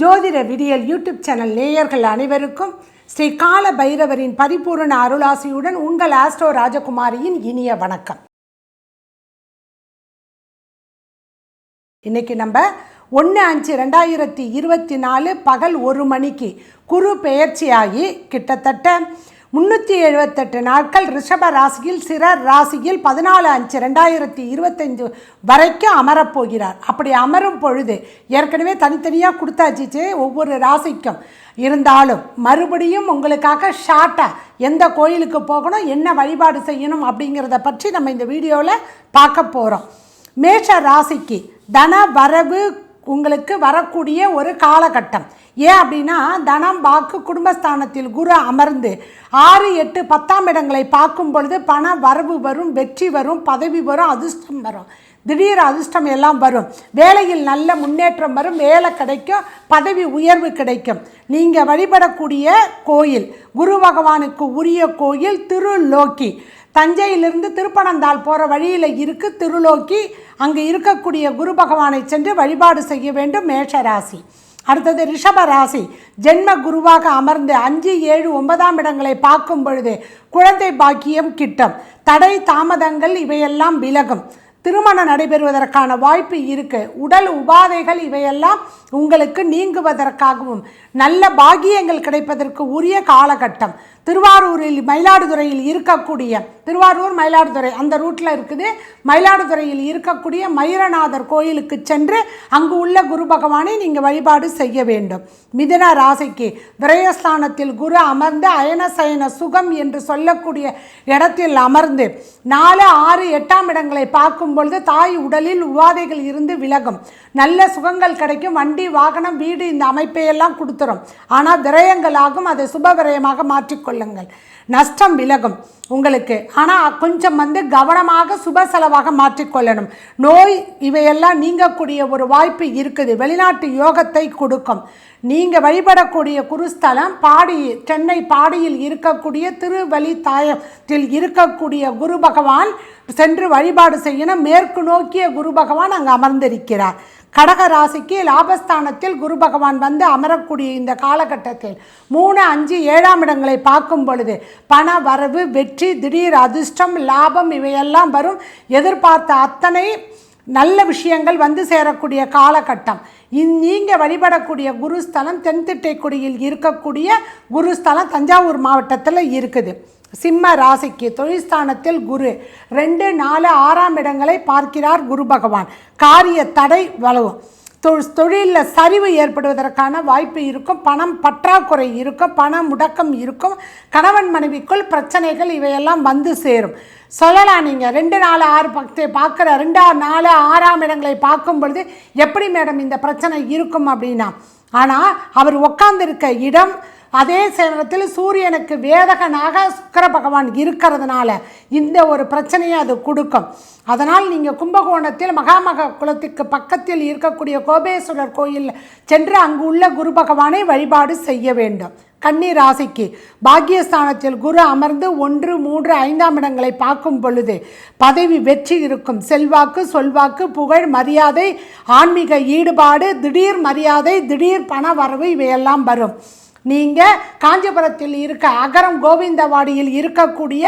ஜோதிட விடியல் YouTube channel நேயர்கள் அனைவருக்கும் ஸ்ரீ கால பைரவரின் பரிபூரண அருளாசியுடன் உங்கள் ஆஸ்ட்ரோ ராஜகுமாரியின் இனிய வணக்கம். இன்னைக்கு நம்ம ஒன்று அஞ்சு ரெண்டாயிரத்தி இருபத்தி நாலு பகல் ஒரு மணிக்கு குரு பெயர்ச்சியாகி கிட்டத்தட்ட முந்நூற்றி எழுபத்தெட்டு நாட்கள் ரிஷப ராசியில் சிற ராசியில் பதினாலு அஞ்சு ரெண்டாயிரத்தி இருபத்தஞ்சு வரைக்கும் அமரப்போகிறார் அப்படி அமரும் பொழுது ஏற்கனவே தனித்தனியாக கொடுத்தாச்சிச்சு ஒவ்வொரு ராசிக்கும் இருந்தாலும் மறுபடியும் உங்களுக்காக ஷார்ட்டாக எந்த கோயிலுக்கு போகணும் என்ன வழிபாடு செய்யணும் அப்படிங்கிறத பற்றி நம்ம இந்த வீடியோவில் பார்க்க போகிறோம் மேஷ ராசிக்கு தன வரவு உங்களுக்கு வரக்கூடிய ஒரு காலகட்டம். ஏன் அப்படின்னா தனம் வாக்கு குடும்பஸ்தானத்தில் குரு அமர்ந்து ஆறு எட்டு பத்தாம் இடங்களை பார்க்கும் பொழுது பண வரவு வரும் வெற்றி வரும் பதவி வரும் அதிர்ஷ்டம் வரும். திடீர் அதிர்ஷ்டம் எல்லாம் வரும். வேலையில் நல்ல முன்னேற்றம் வரும் வேலை கிடைக்கும் பதவி உயர்வு கிடைக்கும். நீங்கள் வழிபடக்கூடிய கோயில் குரு பகவானுக்கு உரிய கோயில் திருலோக்கி. தஞ்சையிலிருந்து திருப்பனந்தாள் போகிற வழியில் இருக்கு திருலோக்கி. அங்கே இருக்கக்கூடிய குரு பகவானை சென்று வழிபாடு செய்ய வேண்டும் மேஷராசி. அடுத்தது ரிஷப ராசி. ஜென்ம குருவாக அமர்ந்து அஞ்சு ஏழு ஒன்பதாம் இடங்களை பார்க்கும் பொழுது குழந்தை பாக்கியம் கிட்டம். தடை தாமதங்கள் இவையெல்லாம் விலகும். திருமணம் நடைபெறுவதற்கான வாய்ப்பு இருக்கு. உடல் உபாதைகள் இவையெல்லாம் உங்களுக்கு நீங்குவதற்காகவும் நல்ல பாக்கியங்கள் கிடைப்பதற்கு உரிய காலகட்டம். திருவாரூரில் மயிலாடுதுறையில் இருக்கக்கூடிய திருவாரூர் மயிலாடுதுறை அந்த ரூட்டில் இருக்குது. மயிலாடுதுறையில் இருக்கக்கூடிய மயூரநாதர் கோயிலுக்கு சென்று அங்கு உள்ள குரு பகவானை நீங்கள் வழிபாடு செய்ய வேண்டும். மிதன ராசிக்கு விரயஸ்தானத்தில் குரு அமர்ந்து அயனசயன சுகம் என்று சொல்லக்கூடிய இடத்தில் அமர்ந்து நாலு ஆறு எட்டாம் இடங்களை பார்க்கும் பொழுது தாய் உடலில் உபாதைகள் இருந்து விலகும். நல்ல சுகங்கள் கிடைக்கும். வண்டி வாகனம் வீடு இந்த அமைப்பை எல்லாம் கொடுத்துரும். ஆனால் விரயங்களாகும் அதை சுப விரயமாக மாற்றிக்கொள்ளுங்கள் நஷ்டம் விலகும் உங்களுக்கு. ஆனால் கொஞ்சம் வந்து கவனமாக சுப செலவாக மாற்றிக்கொள்ளணும் நோய் இவையெல்லாம் நீங்கக்கூடிய ஒரு வாய்ப்பு இருக்குது. வெளிநாட்டு யோகத்தை கொடுக்கும். நீங்கள் வழிபடக்கூடிய குருஸ்தலம் பாடி சென்னை பாடியில் இருக்கக்கூடிய திருவலி தாயத்தில் இருக்கக்கூடிய குரு பகவான் சென்று வழிபாடு செய்யணும். மேற்கு நோக்கிய குரு பகவான் அங்கே அமர்ந்திருக்கிறார். கடக ராசிக்கு லாபஸ்தானத்தில் குரு பகவான் வந்து அமரக்கூடிய இந்த காலகட்டத்தில் மூணு அஞ்சு ஏழாம் இடங்களை பார்க்கும் பொழுது பண வரவு வெற்றி திடீர் அதிர்ஷ்டம் லாபம் இவையெல்லாம் வரும். எதிர்பார்த்த அத்தனை நல்ல விஷயங்கள் வந்து சேரக்கூடிய காலகட்டம். நீங்கள் வழிபடக்கூடிய குருஸ்தலம் தென்திட்டைக்குடியில் இருக்கக்கூடிய குருஸ்தலம் தஞ்சாவூர் மாவட்டத்தில் இருக்குது. சிம்ம ராசிக்கு தொழில்ஸ்தானத்தில் குரு. ரெண்டு நாலு ஆறாம் இடங்களை பார்க்கிறார் குரு பகவான். காரிய தடை வளவும் தொழிலில் சரிவு ஏற்படுவதற்கான வாய்ப்பு இருக்கும். பணம் பற்றாக்குறை இருக்கும். பண முடக்கம் இருக்கும். கணவன் மனைவிக்குள் பிரச்சனைகள் இவையெல்லாம் வந்து சேரும். சொல்லலாம் நீங்கள் ரெண்டு நாலு ஆறு பக்தை பார்க்குற ரெண்டாம் நாலு ஆறாம் இடங்களை பார்க்கும் பொழுது எப்படி மேடம் இந்த பிரச்சனை இருக்கும் அப்படின்னா ஆனால் அவர் உட்காந்துருக்க இடம் அதே நேரத்தில் சூரியனுக்கு வேதகனாக சுக்கர பகவான் இருக்கிறதுனால இந்த ஒரு பிரச்சனையை அது கொடுக்கும். அதனால் நீங்கள் கும்பகோணத்தில் மகாமக குலத்துக்கு பக்கத்தில் இருக்கக்கூடிய கோபேஸ்வரர் கோயில் சென்று அங்கு உள்ள குரு பகவானை வழிபாடு செய்ய வேண்டும். கன்னி ராசிக்கு பாக்கியஸ்தானத்தில் குரு அமர்ந்து ஒன்று மூன்று ஐந்தாம் இடங்களை பார்க்கும் பொழுது பதவி வெற்றி இருக்கும். செல்வாக்கு சொல்வாக்கு புகழ் மரியாதை ஆன்மீக ஈடுபாடு திடீர் மரியாதை திடீர் பண வரவு இவையெல்லாம் வரும். நீங்கள் காஞ்சிபுரத்தில் இருக்க அகரம் கோவிந்தவாடியில் இருக்கக்கூடிய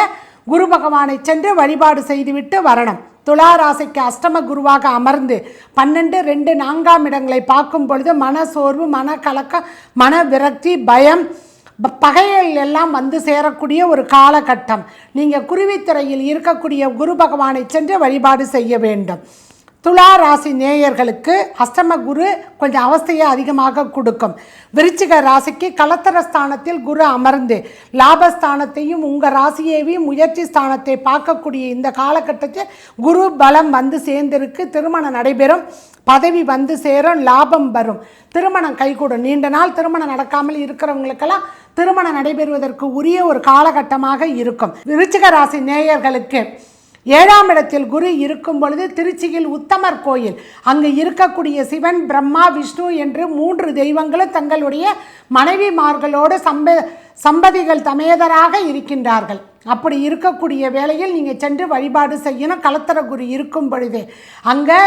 குரு பகவானை சென்று வழிபாடு செய்துவிட்டு வரணும். துலா ராசிக்கு அஷ்டம குருவாக அமர்ந்து பன்னெண்டு ரெண்டு நான்காம் இடங்களை பார்க்கும் பொழுது மன சோர்வு மன கலக்கம் மன விரக்தி பயம் பகைகள் எல்லாம் வந்து சேரக்கூடிய ஒரு காலகட்டம். நீங்கள் குருவித்துறையில் இருக்கக்கூடிய குரு பகவானை சென்று வழிபாடு செய்ய வேண்டும். துலா ராசி நேயர்களுக்கு அஷ்டம குரு கொஞ்சம் அவஸ்தையை அதிகமாக கொடுக்கும். விருச்சிக ராசிக்கு கலத்தர ஸ்தானத்தில் குரு அமர்ந்து லாபஸ்தானத்தையும் உங்கள் ராசியையும் முயற்சி ஸ்தானத்தை பார்க்கக்கூடிய இந்த காலகட்டத்தில் குரு பலம் வந்து சேர்ந்திருக்கு. திருமணம் நடைபெறும். பதவி வந்து சேரும். லாபம் வரும். திருமணம் கைகூடும். நீண்ட நாள் திருமணம் நடக்காமல் இருக்கிறவங்களுக்கெல்லாம் திருமணம் நடைபெறுவதற்கு உரிய ஒரு காலகட்டமாக இருக்கும். விருச்சிக ராசி நேயர்களுக்கு ஏழாம் இடத்தில் குரு இருக்கும் பொழுது திருச்சியில் உத்தமர் கோயில். அங்கு இருக்கக்கூடிய சிவன் பிரம்மா விஷ்ணு என்று மூன்று தெய்வங்களும் தங்களுடைய மனைவிமார்களோடு சம்ப சம்பதிகள் தமேதராக இருக்கின்றார்கள். அப்படி இருக்கக்கூடிய வேளையில் நீங்கள் சென்று வழிபாடு செய்யணும். கலத்தர குரு இருக்கும் பொழுதே அங்கே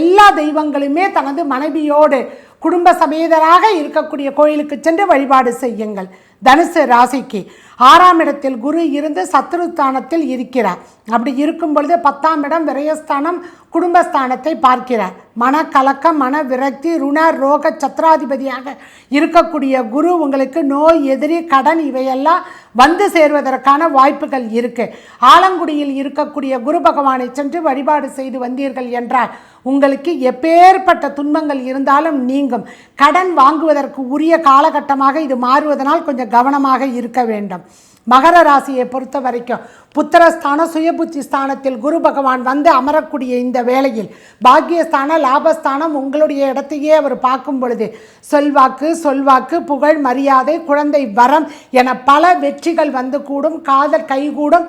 எல்லா தெய்வங்களுமே தனது மனைவியோடு குடும்ப சமேதராக இருக்கக்கூடிய கோயிலுக்கு சென்று வழிபாடு செய்யுங்கள். தனுசு ராசிக்கு ஆறாம் இடத்தில் குரு இருந்து சத்ருஸ்தானத்தில் இருக்கிறார். அப்படி இருக்கும் பொழுது பத்தாம் இடம் விரயஸ்தானம் குடும்பஸ்தானத்தை பார்க்கிறார். மனக்கலக்கம் மன விரக்தி ருண ரோக சத்ராதிபதியாக இருக்கக்கூடிய குரு உங்களுக்கு நோய் எதிரி கடன் இவையெல்லாம் வந்து சேர்வதற்கான வாய்ப்புகள் இருக்கு. ஆலங்குடியில் இருக்கக்கூடிய குரு பகவானை சென்று வழிபாடு செய்து வந்தீர்கள் என்றால் உங்களுக்கு எப்பேற்பட்ட துன்பங்கள் இருந்தாலும் நீங்கும். கடன் வாங்குவதற்கு உரிய காலகட்டமாக இது மாறுவதனால் கொஞ்சம் கவனமாக இருக்க வேண்டும். மகர ராசியை பொறுத்த வரைக்கும் புத்திரஸ்தான சுயபுத்தி ஸ்தானத்தில் குரு பகவான் வந்து அமரக்கூடிய இந்த வேளையில் பாக்கியஸ்தான லாபஸ்தானம் உங்களுடைய இடத்தையே அவர் பார்க்கும் பொழுது சொல்வாக்கு சொல்வாக்கு புகழ் மரியாதை குழந்தை வரம் என பல வெற்றிகள் வந்து கூடும். காதல் கைகூடும்.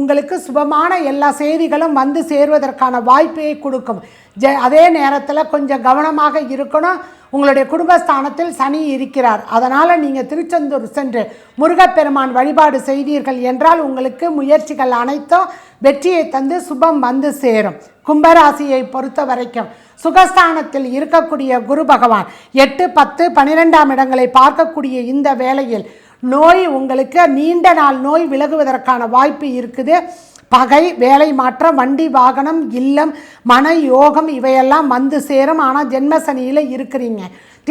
உங்களுக்கு சுபமான எல்லா செய்திகளும் வந்து சேருவதற்கான வாய்ப்பை கொடுக்கும். ஜ அதே நேரத்தில் கொஞ்சம் கவனமாக இருக்கணும். உங்களுடைய குடும்பஸ்தானத்தில் சனி இருக்கிறார். அதனால் நீங்கள் திருச்செந்தூர் சென்று முருகப்பெருமான் வழிபாடு செய்தீர்கள் என்றால் உங்களுக்கு முயற்சிகள் அனைத்தும் வெற்றியை தந்து சுபம் வந்து சேரும். கும்பராசியை பொறுத்த வரைக்கும் சுகஸ்தானத்தில் இருக்கக்கூடிய குரு பகவான் எட்டு பத்து பன்னிரெண்டாம் இடங்களை பார்க்கக்கூடிய இந்த வேளையில் நோய் உங்களுக்கு நீண்ட நாள் நோய் விலகுவதற்கான வாய்ப்பு இருக்குது. பகை வேலை மாற்றம் வண்டி வாகனம் இல்லம் மன யோகம் இவையெல்லாம் வந்து சேரும். ஆனால் ஜென்மசனியில் இருக்கிறீங்க.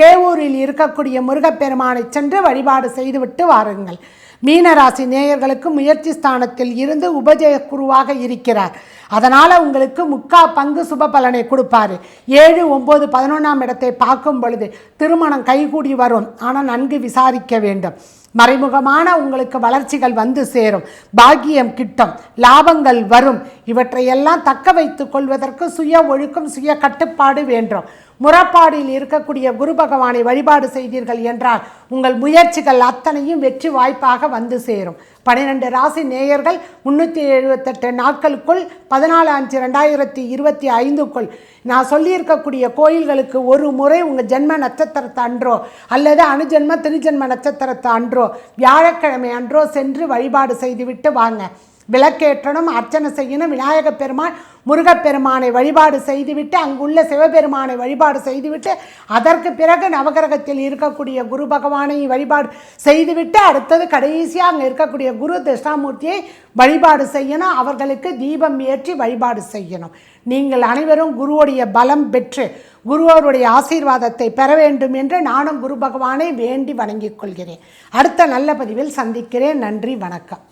தேவூரில் இருக்கக்கூடிய முருகப்பெருமானை சென்று வழிபாடு செய்துவிட்டு வாருங்கள். மீனராசி நேயர்களுக்கு முயற்சி ஸ்தானத்தில் இருந்து உபஜய குருவாக இருக்கிறார். அதனால் உங்களுக்கு முக்கா பங்கு சுப பலனை கொடுப்பாரு. ஏழு ஒம்பது பதினொன்றாம் இடத்தை பார்க்கும் பொழுது திருமணம் கைகூடி வரும். ஆனால் நன்கு விசாரிக்க வேண்டும். மறைமுகமான உங்களுக்கு வளர்ச்சிகள் வந்து சேரும். பாக்கியம் கிட்டும் லாபங்கள் வரும். இவற்றையெல்லாம் தக்க வைத்துக் கொள்வதற்கு சுய ஒழுக்கம் சுய கட்டுப்பாடு வேண்டும். முறப்பாடில் இருக்கக்கூடிய குரு பகவானை வழிபாடு செய்தீர்கள் என்றால் உங்கள் முயற்சிகள் அத்தனையும் வெற்றி வாய்ப்பாக வந்து சேரும். பன்னிரெண்டு ராசி நேயர்கள் முன்னூற்றி எழுபத்தெட்டு நாட்களுக்குள் பதினாலு அஞ்சு ரெண்டாயிரத்தி இருபத்தி ஐந்துக்குள். நான் சொல்லியிருக்கக்கூடிய கோயில்களுக்கு ஒரு முறை உங்கள் ஜென்ம நட்சத்திரத்தை அன்றோ அல்லது அணுஜென்ம திருஜென்ம நட்சத்திரத்தை அன்றோ வியாழக்கிழமை அன்றோ சென்று வழிபாடு செய்துவிட்டு வாங்க. விளக்கேற்றணும் அர்ச்சனை செய்யணும் விநாயக பெருமான் முருகப்பெருமானை வழிபாடு செய்துவிட்டு அங்குள்ள சிவபெருமானை வழிபாடு செய்துவிட்டு அதற்கு பிறகு நவகிரகத்தில் இருக்கக்கூடிய குரு பகவானை வழிபாடு செய்துவிட்டு அடுத்தது கடைசியாக அங்கே இருக்கக்கூடிய குரு தட்சிணாமூர்த்தியை வழிபாடு செய்யணும் அவர்களுக்கு தீபம் ஏற்றி வழிபாடு செய்யணும். நீங்கள் அனைவரும் குருவுடைய பலம் பெற்று குருவருடைய ஆசீர்வாதத்தை பெற வேண்டும் என்று நானும் குரு பகவானை வேண்டி வணங்கிக் கொள்கிறேன். அடுத்த நல்ல பதிவில் சந்திக்கிறேன். நன்றி வணக்கம்.